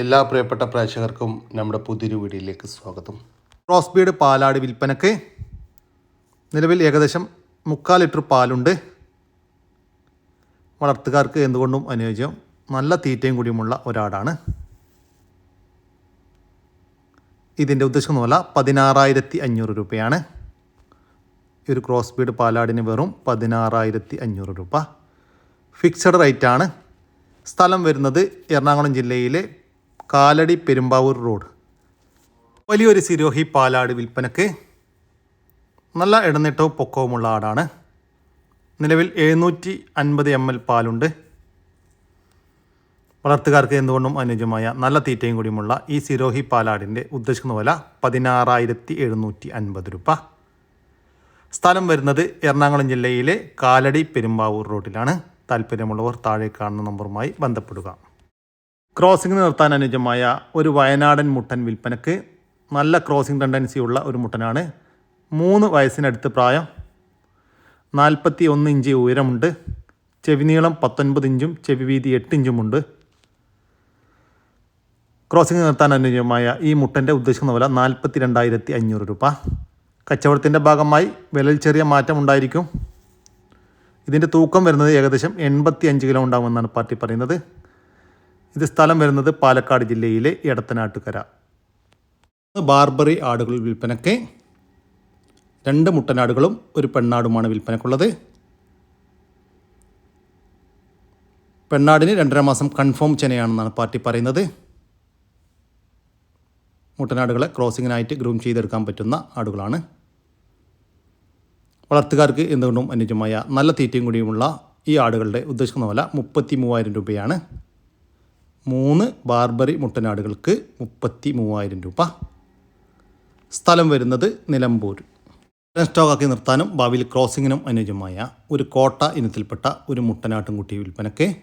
എല്ലാ പ്രിയപ്പെട്ട പ്രേക്ഷകർക്കും നമ്മുടെ പുതിയൊരു വീഡിയോയിലേക്ക് സ്വാഗതം. ക്രോസ്ബീഡ് പാലാട് വിൽപ്പനക്ക് നിലവിൽ ഏകദേശം മുക്കാൽ ലിറ്റർ പാലുണ്ട്. വളർത്തുകാർക്ക് എന്തുകൊണ്ടും അനുയോജ്യം. നല്ല തീറ്റയും കൂടിയുമുള്ള ഒരാടാണ്. ഇതിന്റെ ഉദ്ദേശിക്കുന്ന വില പതിനാറായിരത്തി അഞ്ഞൂറ് രൂപയാണ്. ഈ ഒരു ക്രോസ് ബീഡ് പാലാടിന് വെറും പതിനാറായിരത്തി അഞ്ഞൂറ് രൂപ. ഫിക്സഡ് റേറ്റാണ്. സ്ഥലം വരുന്നത് എറണാകുളം ജില്ലയിലെ കാലടി പെരുമ്പാവൂർ റോഡ്. വലിയൊരു സിരോഹി പാലാട് വിൽപ്പനക്ക് നല്ല ഇടനീട്ടവും പൊക്കവുമുള്ള ആടാണ്. നിലവിൽ എഴുന്നൂറ്റി അൻപത് എം എൽ പാലുണ്ട്. വളർത്തുകാർക്ക് എന്തുകൊണ്ടും അനുയോജ്യമായ നല്ല തീറ്റയും കൂടിയുമുള്ള ഈ സിരോഹി പാലാടിന്റെ ഉദ്ദേശിക്കുന്ന വില പതിനാറായിരത്തി എഴുന്നൂറ്റി അൻപത് രൂപ. സ്ഥലം വരുന്നത് എറണാകുളം ജില്ലയിലെ കാലടി പെരുമ്പാവൂർ റോഡിലാണ്. താല്പര്യമുള്ളവർ താഴെ കാണുന്ന നമ്പറുമായി ബന്ധപ്പെടുക. ക്രോസിംഗ് നിർത്താൻ അനുയോജ്യമായ ഒരു വയനാടൻ മുട്ടൻ വിൽപ്പനക്ക് നല്ല ക്രോസിംഗ് ടെൻഡൻസി ഉള്ള ഒരു മുട്ടനാണ്. മൂന്ന് വയസ്സിനടുത്ത് പ്രായം നാൽപ്പത്തി ഒന്ന് ഇഞ്ച് ഉയരമുണ്ട്. ചെവി നീളം പത്തൊൻപത് ഇഞ്ചും ചെവി വീതി എട്ട് ഇഞ്ചുമുണ്ട് ക്രോസിംഗ് നിർത്താൻ അനുയോജ്യമായ ഈ മുട്ടന്റെ ഉദ്ദേശിക്കുന്ന വില നാൽപ്പത്തി രണ്ടായിരത്തി അഞ്ഞൂറ് രൂപ. കച്ചവടത്തിന്റെ ഭാഗമായി വിലയിൽ ചെറിയ മാറ്റം ഉണ്ടായിരിക്കും. ഇതിന്റെ തൂക്കം വരുന്നത് ഏകദേശം എൺപത്തി അഞ്ച് കിലോ ഉണ്ടാകുമെന്നാണ് പാർട്ടി പറയുന്നത്. ഇത് സ്ഥലം വരുന്നത് പാലക്കാട് ജില്ലയിലെ എടത്തനാട്ടുകര. ബാർബറി ആടുകൾ വിൽപ്പനയ്ക്ക് രണ്ട് മുട്ടനാടുകളും ഒരു പെണ്ണാടുമാണ് വിൽപ്പനക്കുള്ളത് പെണ്ണാടിന് രണ്ടര മാസം കൺഫേം ചെനയാണെന്നാണ് പാർട്ടി പറയുന്നത്. മുട്ടനാടുകളെ ക്രോസിങ്ങിനായിട്ട് ഗ്രൂം ചെയ്തെടുക്കാൻ പറ്റുന്ന ആടുകളാണ്. വളർത്തുകാർക്ക് എന്തുകൊണ്ടും അനുജമായ നല്ല തീറ്റയും കൂടിയുമുള്ള ഈ ആടുകളുടെ ഉദ്ദേശിക്കുന്ന വില മുപ്പത്തി മൂവായിരം രൂപയാണ്. മൂന്ന് ബാർബറി മുട്ടനാടുകൾക്ക് മുപ്പത്തി മൂവായിരം രൂപ. സ്ഥലം വരുന്നത് നിലമ്പൂർ. സ്റ്റോക്കാക്കി നിർത്താനും ഭാവിയിൽ ക്രോസിങ്ങിനും അനുയോജ്യമായ ഒരു കോട്ട ഇനത്തിൽപ്പെട്ട ഒരു മുട്ടനാട്ടുംകുട്ടി വിൽപ്പനയ്ക്ക്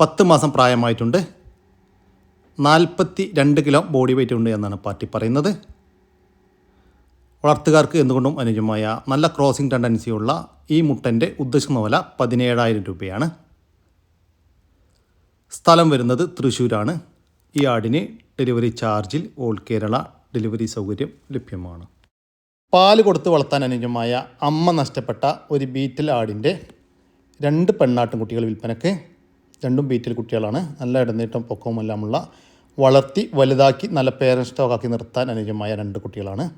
പത്ത് മാസം പ്രായമായിട്ടുണ്ട്. നാൽപ്പത്തി രണ്ട് കിലോ ബോഡി വെയിറ്റ് ഉണ്ട് എന്നാണ് പാർട്ടി പറയുന്നത്. വളർത്തുകാർക്ക് എന്തുകൊണ്ടും അനുയോജ്യമായ നല്ല ക്രോസിംഗ് ടെൻഡൻസിയുള്ള ഈ മുട്ടന്റെ ഉദ്ദേശിക്കുന്ന വില പതിനേഴായിരം രൂപയാണ്. സ്ഥലം വരുന്നത് തൃശ്ശൂരാണ്. ഈ ആടിന് ഡെലിവറി ചാർജിൽ ഓൾ കേരള ഡെലിവറി സൗകര്യം ലഭ്യമാണ്. പാൽ കൊടുത്ത് വളർത്താൻ അനുജമായ അമ്മ നഷ്ടപ്പെട്ട ഒരു ബീറ്റൽ ആടിന്റെ രണ്ട് പെണ്ണാട്ടും കുട്ടികൾ വിൽപ്പനക്ക്. രണ്ടും ബീറ്റൽ കുട്ടികളാണ്. നല്ല ഇടനീട്ടം പൊക്കവുമെല്ലാമുള്ള വളർത്തി വലുതാക്കി നല്ല പേരൻസ് സ്റ്റോക്കാക്കി നിർത്താൻ അനുജമായ രണ്ട് കുട്ടികളാണ്.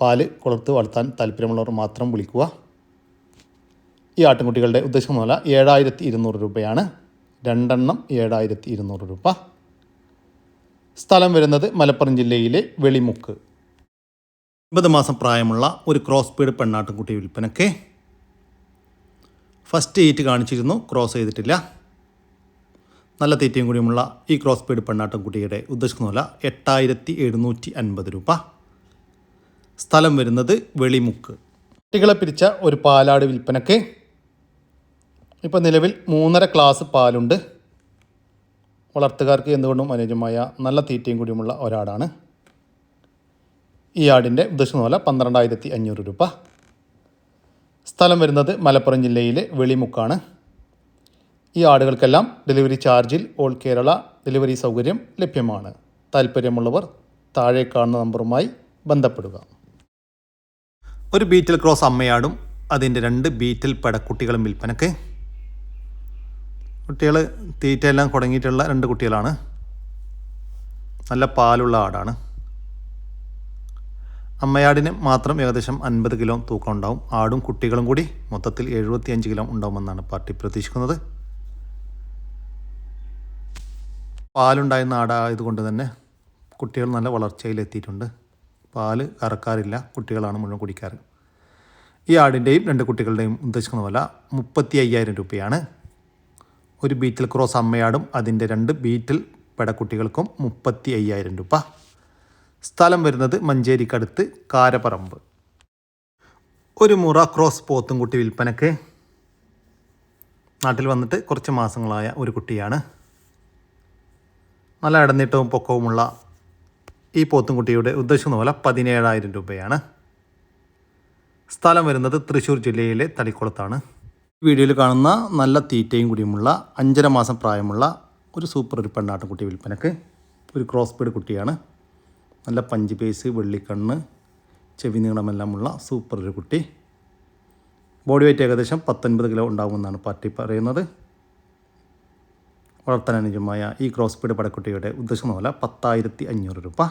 പാൽ കൊടുത്ത് വളർത്താൻ താല്പര്യമുള്ളവർ മാത്രം വിളിക്കുക. ഈ ആട്ടിൻകുട്ടികളുടെ ഉദ്ദേശം പറഞ്ഞാൽ ഏഴായിരത്തി ഇരുന്നൂറ് രൂപയാണ്. രണ്ടെണ്ണം ഏഴായിരത്തി ഇരുന്നൂറ് രൂപ. സ്ഥലം വരുന്നത് മലപ്പുറം ജില്ലയിലെ വെളിമുക്ക്. ഒൻപത് മാസം പ്രായമുള്ള ഒരു ക്രോസ് പീഡ് പെണ്ണാട്ടുംകുട്ടി വിൽപ്പനയ്ക്ക് ഫസ്റ്റ് ഏറ്റ് കാണിച്ചിരുന്നു ക്രോസ് ചെയ്തിട്ടില്ല. നല്ല തീറ്റയും കൂടിയുമുള്ള ഈ ക്രോസ് പീഡ് പെണ്ണാട്ടുംകുട്ടിയുടെ ഉദ്ദേശിക്കുന്ന വില എട്ടായിരത്തി എഴുന്നൂറ്റി അൻപത് രൂപ. സ്ഥലം വരുന്നത് വെളിമുക്ക്. കുട്ടികളെ പിരിച്ച ഒരു പാലാട് വിൽപ്പനയ്ക്ക് ഇപ്പോൾ നിലവിൽ മൂന്നര ക്ലാസ് പാലുണ്ട്. വളർത്തുകാർക്ക് എന്തുകൊണ്ടും അനുയോജ്യമായ നല്ല തീറ്റയും കൂടിയുമുള്ള ഒരാടാണ്. ഈ ആടിന്റെ ഉദ്ദേശിക്കുന്ന വില പന്ത്രണ്ടായിരത്തി അഞ്ഞൂറ് രൂപ. സ്ഥലം വരുന്നത് മലപ്പുറം ജില്ലയിലെ വെളിമുക്കാണ്. ഈ ആടുകൾക്കെല്ലാം ഡെലിവറി ചാർജിൽ ഓൾ കേരള ഡെലിവറി സൗകര്യം ലഭ്യമാണ്. താല്പര്യമുള്ളവർ താഴെ കാണുന്ന നമ്പറുമായി ബന്ധപ്പെടുക. ഒരു ബീറ്റിൽ ക്രോസ് അമ്മയാടും അതിന്റെ രണ്ട് ബീറ്റിൽ പടക്കുട്ടികളും വിൽപ്പനക്ക്. കുട്ടികൾ തീറ്റയെല്ലാം തുടങ്ങിയിട്ടുള്ള രണ്ട് കുട്ടികളാണ്. നല്ല പാലുള്ള ആടാണ്. അമ്മയാടിന് മാത്രം ഏകദേശം അൻപത് കിലോ തൂക്കം ഉണ്ടാവും. ആടും കുട്ടികളും കൂടി മൊത്തത്തിൽ എഴുപത്തി അഞ്ച് കിലോ ഉണ്ടാവുമെന്നാണ് പാർട്ടി പ്രതീക്ഷിക്കുന്നത്. പാലുണ്ടായിരുന്ന ആടായതുകൊണ്ട് തന്നെ കുട്ടികൾ നല്ല വളർച്ചയിലെത്തിയിട്ടുണ്ട്. പാൽ കറക്കാറില്ല. കുട്ടികളാണ് മുഴുവൻ കുടിക്കാറ്. ഈ ആടിന്റെയും രണ്ട് കുട്ടികളുടെയും ഉദ്ദേശിക്കുന്ന പോലെ മുപ്പത്തി അയ്യായിരം രൂപയാണ്. ഒരു ബീറ്റിൽ ക്രോസ് അമ്മയാടും അതിന്റെ രണ്ട് ബീറ്റിൽ പെടക്കുട്ടികൾക്കും മുപ്പത്തി അയ്യായിരം രൂപ. സ്ഥലം വരുന്നത് മഞ്ചേരിക്കടുത്ത് കാരപ്പറമ്പ് ഒരു മുറ ക്രോസ് പോത്തും കുട്ടി വിൽപ്പനക്ക്. നാട്ടിൽ വന്നിട്ട് കുറച്ച് മാസങ്ങളായ ഒരു കുട്ടിയാണ്. നല്ല ഇടനീട്ടവും പൊക്കവുമുള്ള ഈ പോത്തുംകുട്ടിയുടെ ഉദ്ദേശിക്കുന്ന പോലെ പതിനേഴായിരം രൂപയാണ്. സ്ഥലം വരുന്നത് തൃശ്ശൂർ ജില്ലയിലെ തളിക്കുളത്താണ്. വീഡിയോയിൽ കാണുന്ന നല്ല തീറ്റയും കൂടിയുമുള്ള അഞ്ചര മാസം പ്രായമുള്ള ഒരു സൂപ്പർ ഒരു പെണ്ണാട്ടുകുട്ടി വിൽപ്പനക്ക്. ഒരു ക്രോസ് ബീഡ് കുട്ടിയാണ്. നല്ല പഞ്ച് പേസ് വെള്ളിക്കണ്ണ് ചെവി നീളമെല്ലാമുള്ള സൂപ്പർ ഒരു കുട്ടി. ബോഡി വെയിറ്റ് ഏകദേശം പത്തൊൻപത് കിലോ ഉണ്ടാകുമെന്നാണ് പാർട്ടി പറയുന്നത്. വളർത്താനുജമായ ഈ ക്രോസ് ബീഡ് പടക്കുട്ടിയുടെ ഉദ്ദേശം പോലെ പത്തായിരത്തി അഞ്ഞൂറ് രൂപ.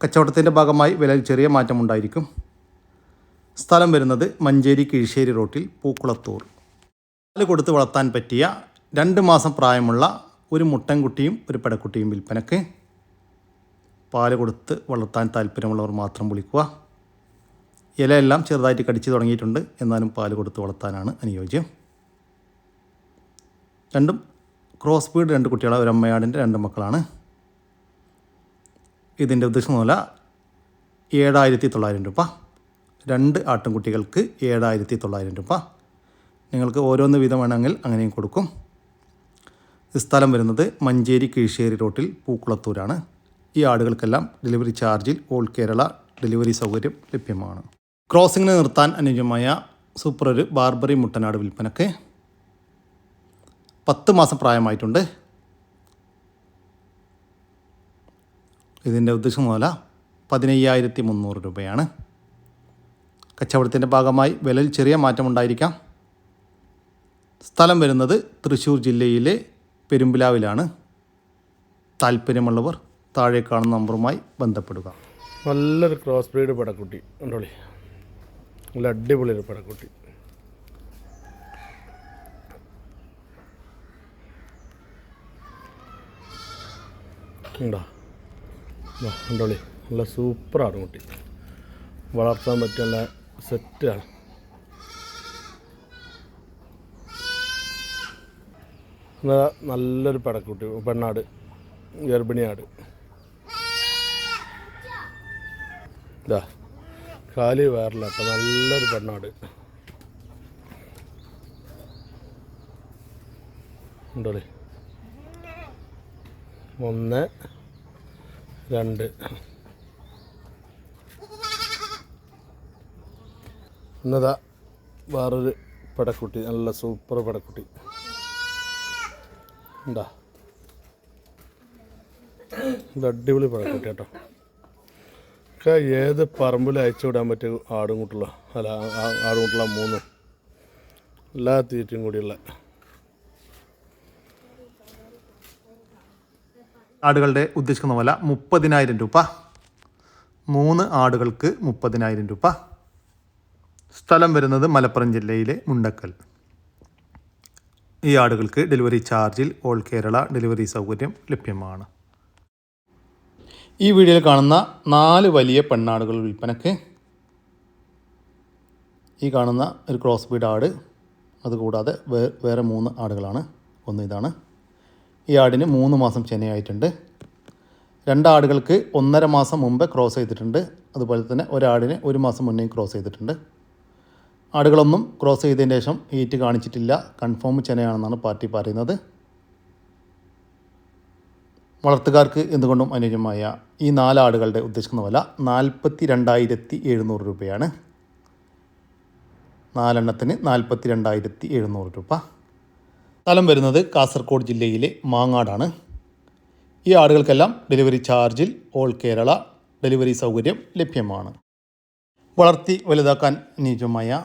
കച്ചവടത്തിന്റെ ഭാഗമായി വിലയിൽ ചെറിയ മാറ്റമുണ്ടായിരിക്കും. സ്ഥലം വരുന്നത് മഞ്ചേരി കിഴിശ്ശേരി റോട്ടിൽ പൂക്കുളത്തൂർ. പാൽ കൊടുത്ത് വളർത്താൻ പറ്റിയ രണ്ട് മാസം പ്രായമുള്ള ഒരു മുട്ടൻകുട്ടിയും ഒരു പെടക്കുട്ടിയും വിൽപ്പനക്ക്. പാൽ കൊടുത്ത് വളർത്താൻ താല്പര്യമുള്ളവർ മാത്രം വിളിക്കുക. ഇലയെല്ലാം ചെറുതായിട്ട് കടിച്ചു തുടങ്ങിയിട്ടുണ്ട്. എന്നാലും പാൽ കൊടുത്ത് വളർത്താനാണ് അനുയോജ്യം. രണ്ടും ക്രോസ് ബീഡ് രണ്ട് കുട്ടികളെ. ഒരു അമ്മയാടിന്റെ രണ്ട് മക്കളാണ്. ഇതിന്റെ ഉദ്ദേശം പോലെ ഏഴായിരത്തി തൊള്ളായിരം രൂപ. രണ്ട് ആട്ടിൻകുട്ടികൾക്ക് ഏഴായിരത്തി തൊള്ളായിരം രൂപ. നിങ്ങൾക്ക് ഓരോന്ന് വീതം വേണമെങ്കിൽ അങ്ങനെയും കൊടുക്കും. സ്ഥലം വരുന്നത് മഞ്ചേരി കിഴിശ്ശേരി റോട്ടിൽ പൂക്കുളത്തൂരാണ്. ഈ ആടുകൾക്കെല്ലാം ഡെലിവറി ചാർജിൽ ഓൾ കേരള ഡെലിവറി സൗകര്യം ലഭ്യമാണ്. ക്രോസിങ്ങിന് നിർത്താൻ അനുയോജ്യമായ സൂപ്പർ ഒരു ബാർബറി മുട്ടനാട് വിൽപ്പനക്ക് പത്ത് മാസം പ്രായമായിട്ടുണ്ട്. ഇതിന്റെ ഉദ്ദേശം മുതല പതിനയ്യായിരത്തി മുന്നൂറ് രൂപയാണ്. കച്ചവടത്തിന്റെ ഭാഗമായി വിലയിൽ ചെറിയ മാറ്റമുണ്ടായിരിക്കാം സ്ഥലം വരുന്നത് തൃശ്ശൂർ ജില്ലയിലെ പെരുമ്പിലാവിലാണ്. താല്പര്യമുള്ളവർ താഴെ കാണുന്ന നമ്പറുമായി ബന്ധപ്പെടുക. നല്ലൊരു ക്രോസ് ബ്രീഡ് പടക്കുട്ടി. ഉണ്ടോളി നല്ല അടിപൊളി ഒരു പടക്കുട്ടി. ഉണ്ടോ? ഉണ്ടോളി നല്ല സൂപ്പറാണ് കുട്ടി. വളർത്താൻ പറ്റിയ സെറ്റാണ്. എന്നാ നല്ലൊരു പടക്കുട്ടി പെണ്ണാട് ഗർഭിണിയാട്. ഇതാ കാലി വേറില്ല അപ്പം നല്ലൊരു പെണ്ണാട്. ഉണ്ടോളി? ഒന്ന് രണ്ട്. എന്നതാ വേറൊരു പടക്കുട്ടി നല്ല സൂപ്പർ പടക്കുട്ടി. ഉണ്ടാ ഇത് അടിപൊളി പടക്കുട്ടി കേട്ടോ. ഒക്കെ ഏത് പറമ്പിൽ അയച്ചു വിടാൻ പറ്റിയ ആടും കൂട്ടുള്ള അല്ല ആ- ആടും കൂട്ടുള്ള മൂന്നും. എല്ലാ തീറ്റയും കൂടിയുള്ള. ആടുകളുടെ ഉദ്ദേശിക്കുന്ന പോലെ മുപ്പതിനായിരം രൂപ. മൂന്ന് ആടുകൾക്ക് മുപ്പതിനായിരം രൂപ. സ്ഥലം വരുന്നത് മലപ്പുറം ജില്ലയിലെ മുണ്ടക്കൽ. ഈ ആടുകൾക്ക് ഡെലിവറി ചാർജിൽ ഓൾ കേരള ഡെലിവറി സൗകര്യം ലഭ്യമാണ്. ഈ വീഡിയോയിൽ കാണുന്ന നാല് വലിയ പെണ്ണാടുകൾ വിൽപ്പനക്ക് ഈ കാണുന്ന ഒരു ക്രോസ് ബീഡ് ആട് അതുകൂടാതെ വേറെ മൂന്ന് ആടുകളാണ്. ഒന്ന് ഇതാണ്. ഈ ആടിന് മൂന്ന് മാസം ചെനയായിട്ടുണ്ട് രണ്ട് ആടുകൾക്ക് ഒന്നര മാസം മുമ്പ് ക്രോസ് ചെയ്തിട്ടുണ്ട്. അതുപോലെ തന്നെ ഒരാടിന് ഒരു മാസം മുന്നേ ക്രോസ് ചെയ്തിട്ടുണ്ട്. ആടുകളൊന്നും ക്രോസ് ചെയ്തതിന് ശേഷം ഹീറ്റ് കാണിച്ചിട്ടില്ല. കൺഫേം ചെനയാണെന്നാണ് പാർട്ടി പറയുന്നത്. വളർത്തുകാർക്ക് എന്തുകൊണ്ടും അനുയോജ്യമായ ഈ നാലാടുകളുടെ ഉദ്ദേശിക്കുന്ന വില നാൽപ്പത്തി രണ്ടായിരത്തി എഴുന്നൂറ് രൂപയാണ്. നാലെണ്ണത്തിന് നാൽപ്പത്തി രണ്ടായിരത്തി എഴുന്നൂറ് രൂപ. സ്ഥലം വരുന്നത് കാസർഗോഡ് ജില്ലയിലെ മാങ്ങാടാണ്. ഈ ആടുകൾക്കെല്ലാം ഡെലിവറി ചാർജിൽ ഓൾ കേരള ഡെലിവറി സൗകര്യം ലഭ്യമാണ്. വളർത്തി വലുതാക്കാൻ അനുയോജ്യമായ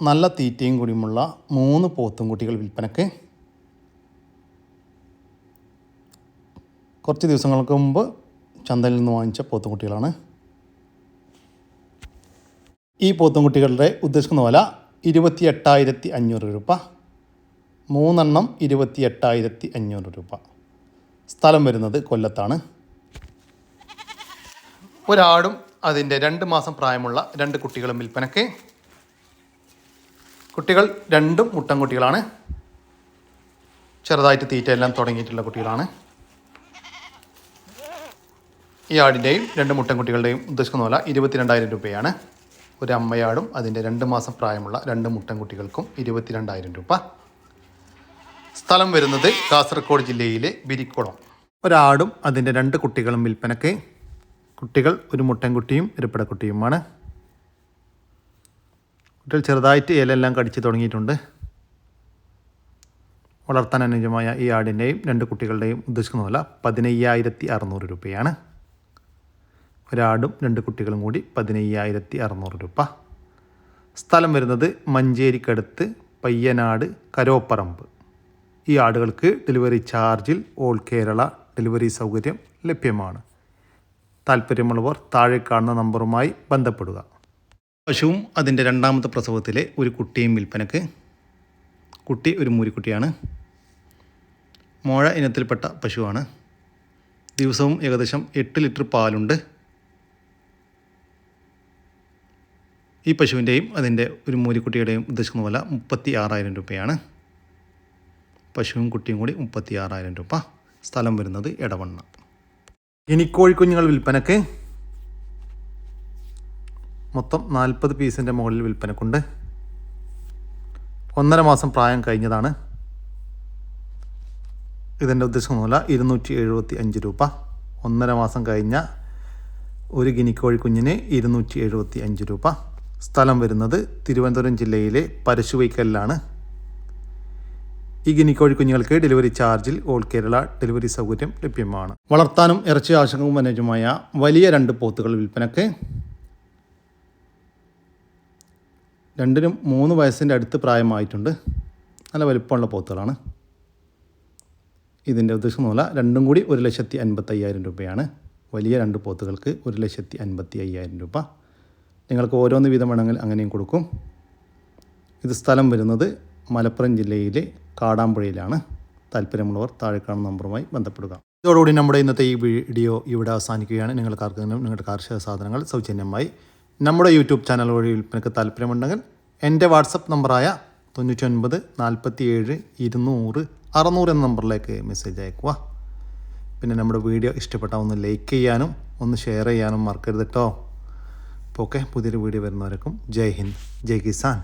നല്ല തീറ്റയും കൂടിയുമുള്ള മൂന്ന് പോത്തുംകുട്ടികൾ വിൽപ്പനക്ക്. കുറച്ച് ദിവസങ്ങൾക്ക് മുമ്പ് ചന്തയിൽ നിന്ന് വാങ്ങിച്ച പോത്തുംകുട്ടികളാണ് ഈ പോത്തുംകുട്ടികളുടെ ഉദ്ദേശിക്കുന്ന വില ഇരുപത്തി എട്ടായിരത്തി അഞ്ഞൂറ് രൂപ. മൂന്നെണ്ണം ഇരുപത്തി എട്ടായിരത്തി അഞ്ഞൂറ് രൂപ. സ്ഥലം വരുന്നത് കൊല്ലത്താണ്. ഒരാടും അതിന്റെ രണ്ട് മാസം പ്രായമുള്ള രണ്ട് കുട്ടികളും വിൽപ്പനക്ക്. കുട്ടികൾ രണ്ടും മുട്ടൻ കുട്ടികളാണ്. ചെറുതായിട്ട് തീറ്റ എല്ലാം തുടങ്ങിയിട്ടുള്ള കുട്ടികളാണ്. ഈ ആടിന്റെയും രണ്ട് മുട്ടൻ കുട്ടികളുടെയും ഉദ്ദേശിക്കുന്ന വില ഇരുപത്തിരണ്ടായിരം രൂപയാണ്. ഒരു അമ്മയാടും അതിന്റെ രണ്ട് മാസം പ്രായമുള്ള രണ്ട് മുട്ടൻ മുട്ടൻകുട്ടികൾക്കും ഇരുപത്തിരണ്ടായിരം രൂപ. സ്ഥലം വരുന്നത് കാസർഗോഡ് ജില്ലയിലെ ബിരിക്കുളം ഒരാടും അതിന്റെ രണ്ട് കുട്ടികളും വിൽപ്പനക്ക് കുട്ടികൾ ഒരു മുട്ടൻകുട്ടിയും ഒരു പിടക്കുട്ടിയുമാണ്. കുട്ടികൾ ചെറുതായിട്ട് ഇലയെല്ലാം കടിച്ചു തുടങ്ങിയിട്ടുണ്ട്. വളർത്താൻ അനുയോജ്യമായ ഈ ആടിന്റെയും രണ്ട് കുട്ടികളുടെയും ഉദ്ദേശിക്കുന്ന വില പതിനയ്യായിരത്തി അറുന്നൂറ് രൂപയാണ്. ഒരാടും രണ്ട് കുട്ടികളും കൂടി പതിനയ്യായിരത്തി അറുന്നൂറ് രൂപ. സ്ഥലം വരുന്നത് മഞ്ചേരിക്കടുത്ത് പയ്യനാട് കരോപ്പറമ്പ്. ഈ ആടുകൾക്ക് ഡെലിവറി ചാർജിൽ ഓൾ കേരള ഡെലിവറി സൗകര്യം ലഭ്യമാണ്. താല്പര്യമുള്ളവർ താഴെ കാണുന്ന നമ്പറുമായി ബന്ധപ്പെടുക. പശുവും അതിന്റെ രണ്ടാമത്തെ പ്രസവത്തിലെ ഒരു കുട്ടിയും വിൽപ്പനക്ക്. കുട്ടി ഒരു മൂരിക്കുട്ടിയാണ്. മോഴ ഇനത്തിൽപ്പെട്ട പശുവാണ്. ദിവസവും ഏകദേശം എട്ട് ലിറ്റർ പാലുണ്ട്. ഈ പശുവിന്റെയും അതിന്റെ ഒരു മൂരിക്കുട്ടിയുടെയും ഉദ്ദേശിക്കുന്ന വില മുപ്പത്തി ആറായിരം രൂപയാണ്. പശുവും കുട്ടിയും കൂടി മുപ്പത്തി ആറായിരം രൂപ. സ്ഥലം വരുന്നത് എടവണ്ണ. ഇനി കോഴിക്കുഞ്ഞുങ്ങൾ വിൽപ്പനക്ക് മൊത്തം നാൽപ്പത് പീസിന്റെ മുകളിൽ വിൽപ്പനക്കുണ്ട്. ഒന്നര മാസം പ്രായം കഴിഞ്ഞതാണ്. ഇതിന്റെ ഉദ്ദേശിക്കുന്ന വില ഇരുന്നൂറ്റി എഴുപത്തി അഞ്ച് രൂപ. ഒന്നര മാസം കഴിഞ്ഞ ഒരു ഗിനിക്കോഴി കുഞ്ഞിന് ഇരുന്നൂറ്റി എഴുപത്തി അഞ്ച് രൂപ. സ്ഥലം വരുന്നത് തിരുവനന്തപുരം ജില്ലയിലെ പരശുവൈക്കലിലാണ്. ഈ ഗിനിക്കോഴി കുഞ്ഞുങ്ങൾക്ക് ഡെലിവറി ചാർജിൽ ഓൾ കേരള ഡെലിവറി സൗകര്യം ലഭ്യമാണ്. വളർത്താനും ഇറച്ചി ആവശ്യങ്ങളും അനുയോജ്യമായ വലിയ രണ്ട് പോത്തുകൾ വിൽപ്പനക്ക്. രണ്ടിനും മൂന്ന് വയസ്സിന്റെ അടുത്ത് പ്രായമായിട്ടുണ്ട്. നല്ല വലിപ്പമുള്ള പോത്തുകളാണ്. ഇതിന്റെ ഉദ്ദേശം മൂല രണ്ടും കൂടി ഒരു ലക്ഷത്തി അൻപത്തി അയ്യായിരം രൂപയാണ്. വലിയ രണ്ട് പോത്തുകൾക്ക് ഒരു ലക്ഷത്തി അൻപത്തി അയ്യായിരം രൂപ. നിങ്ങൾക്ക് ഓരോന്ന് വീതം വേണമെങ്കിൽ അങ്ങനെയും കൊടുക്കും. ഇത് സ്ഥലം വരുന്നത് മലപ്പുറം ജില്ലയിലെ കാടാമ്പുഴയിലാണ്. താല്പര്യമുള്ളവർ താഴെ കാണുന്ന നമ്പറുമായി ബന്ധപ്പെടുക. ഇതോടുകൂടി നമ്മുടെ ഇന്നത്തെ ഈ വീഡിയോ ഇവിടെ അവസാനിക്കുകയാണ്. നിങ്ങൾക്ക് നിങ്ങളുടെ കാർഷിക സാധനങ്ങൾ സൗജന്യമായി നമ്മുടെ യൂട്യൂബ് ചാനൽ വഴി വിൽപ്പനയ്ക്ക് താല്പര്യമുണ്ടെങ്കിൽ എന്റെ വാട്സപ്പ് നമ്പറായ തൊണ്ണൂറ്റൊൻപത് നാൽപ്പത്തി ഏഴ് ഇരുന്നൂറ് അറുന്നൂറ് എന്ന നമ്പറിലേക്ക് മെസ്സേജ് അയക്കുക പിന്നെ നമ്മുടെ വീഡിയോ ഇഷ്ടപ്പെട്ടാൽ ഒന്ന് ലൈക്ക് ചെയ്യാനും ഒന്ന് ഷെയർ ചെയ്യാനും മറക്കരുത് കേട്ടോ. ഓക്കെ പുതിയൊരു വീഡിയോ വരുന്നവർക്കും ജയ് ഹിന്ദ് ജയ് കിസാൻ.